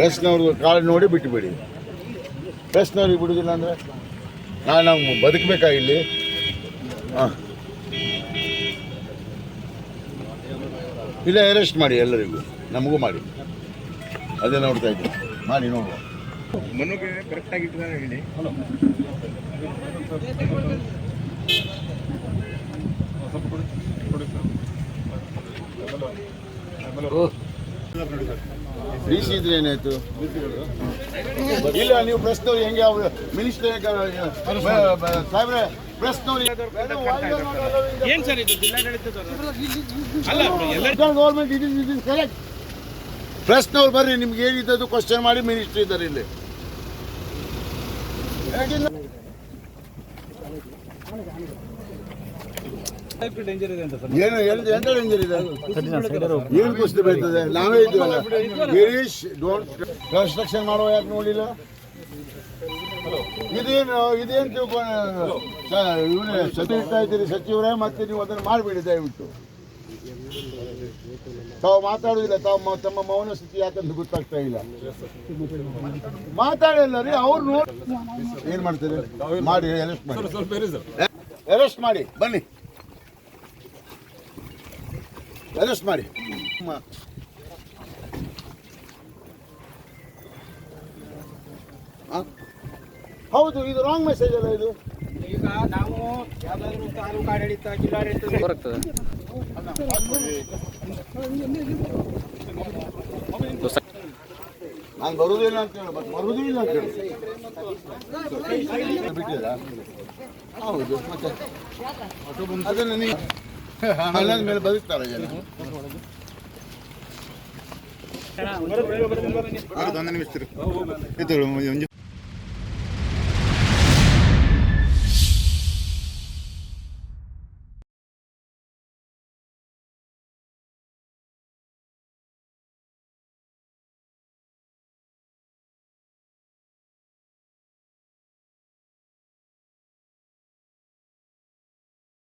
ಪ್ರೆಸ್ನವ್ರಿಗೆ ಕಾಳು ನೋಡಿ ಬಿಟ್ಟುಬಿಡಿ ಪ್ರೆಸ್ನವ್ರಿಗೆ ಬಿಡುದಿಲ್ಲ ಅಂದರೆ ನಾನು ನಾವು ಬದುಕಬೇಕಾ ಇಲ್ಲಿ? ಹಾಂ. ಇಲ್ಲ ಅರೆಸ್ಟ್ ಮಾಡಿ ಎಲ್ಲರಿಗೂ. ನಮಗೂ ಮಾಡಿ. ಅದೇ ನೋಡ್ತಾ ಇದ್ದೀನಿ. ಮಾಡಿ ನೋಡುವ. ಮನುಗೆ ಕರೆಕ್ಟ್ ಆಗಿ ಇಟ್ಟಿದ್ದಾರೆ ಹೇಳಿ. ಹಲೋ ಸಿ ಇದ್ರೆ ಏನಾಯ್ತು? ಇಲ್ಲ ನೀವು ಪ್ರೆಸ್ನವ್ರು ಹೆಂಗೆ ಅವ್ರು ಮಿನಿಸ್ಟರ್ ಸಾಹೇಬ್ರೆ ಪ್ರೆಸ್ನವ್ರು ಏನ್ ಸರ್ ಇದು? ಜಿಲ್ಲಾಡಳಿತದವರು ಅಲ್ಲ ಎಲ್ಲ government it is it is correct ಪ್ರೆಸ್ನವ್ರು ಬರ್ರಿ ನಿಮ್ಗೆ ಏನಿದ್ದದು ಕ್ವಶನ್ ಮಾಡಿ ಮಿನಿಸ್ಟರ್ ಇದ್ದಾರೆ ಇಲ್ಲಿ. ಏನು ಎಂತ ಎಂತ ಡೇಂಜರ್ ಇದೆ? ಏನು ಕುಸಿತ ಬೀಳ್ತದೆ ನಾವೇ ಇದ್ದೀವಲ್ಲ ಗಿರೀಶ್ ಡೋಂಟ್ ಕನ್ಸ್ಟ್ರಕ್ಷನ್ ಮಾಡುವ ಯಾಕೆ ನೋಡಿಲ್ಲ ಇದೇನು ಇದೇನು ತಿಳ್ಕೊಂಡು ಸಚಿವ ಇದ್ದೀರಿ ಸಚಿವರೇ ಮತ್ತೆ ನೀವು ಅದನ್ನು ಮಾಡಿಬಿಡಿ ದಯವಿಟ್ಟು. ತಾವು ಮಾತಾಡುದಿಲ್ಲ ತಾವು ತಮ್ಮ ಮೌನ ಸ್ಥಿತಿ ಯಾಕಂತ ಗೊತ್ತಾಗ್ತಾ ಇಲ್ಲ. ಮಾತಾಡಿಲ್ಲ ರೀ ಅವ್ರು ನೋಡಿ ಏನ್ ಮಾಡ್ತಾರೆ? ಮಾಡಿ ಅರೆಸ್ಟ್ ಮಾಡಿ. ಅರೆಸ್ಟ್ ಮಾಡಿ ಬನ್ನಿ. ಅರೆಸ್ಟ್ ಮಾಡಿ? ಹೌದು ಇದು ರಾಂಗ್ ಮೆಸೇಜ್ ಅಲ್ಲ ಇದು? ಈಗ ನಾವು ಯಾವ್ದಾದ್ರು ತಾಲೂಕು ಆಡಳಿತ ಜಿಲ್ಲಾಡಳಿತ ಬರುತ್ತೆ ನಾನು ಬರುವುದಿಲ್ಲ ಅಂತ ಹೇಳಿ ಮತ್ತೆ ಬರುವುದಿಲ್ಲ ಅಂತ ಹೇಳಿ. ಬಿಟ್ಟಿರಾ ಹೌದು ಮತ್ತೆ ಅದನ್ನು ನೀವು ಅಲ್ಲದ ಮೇಲೆ ಬದುಕ್ತಾರ ಜನ ಒಂದು ನಿಮಿಷ ಇದು ಒಂಜಿ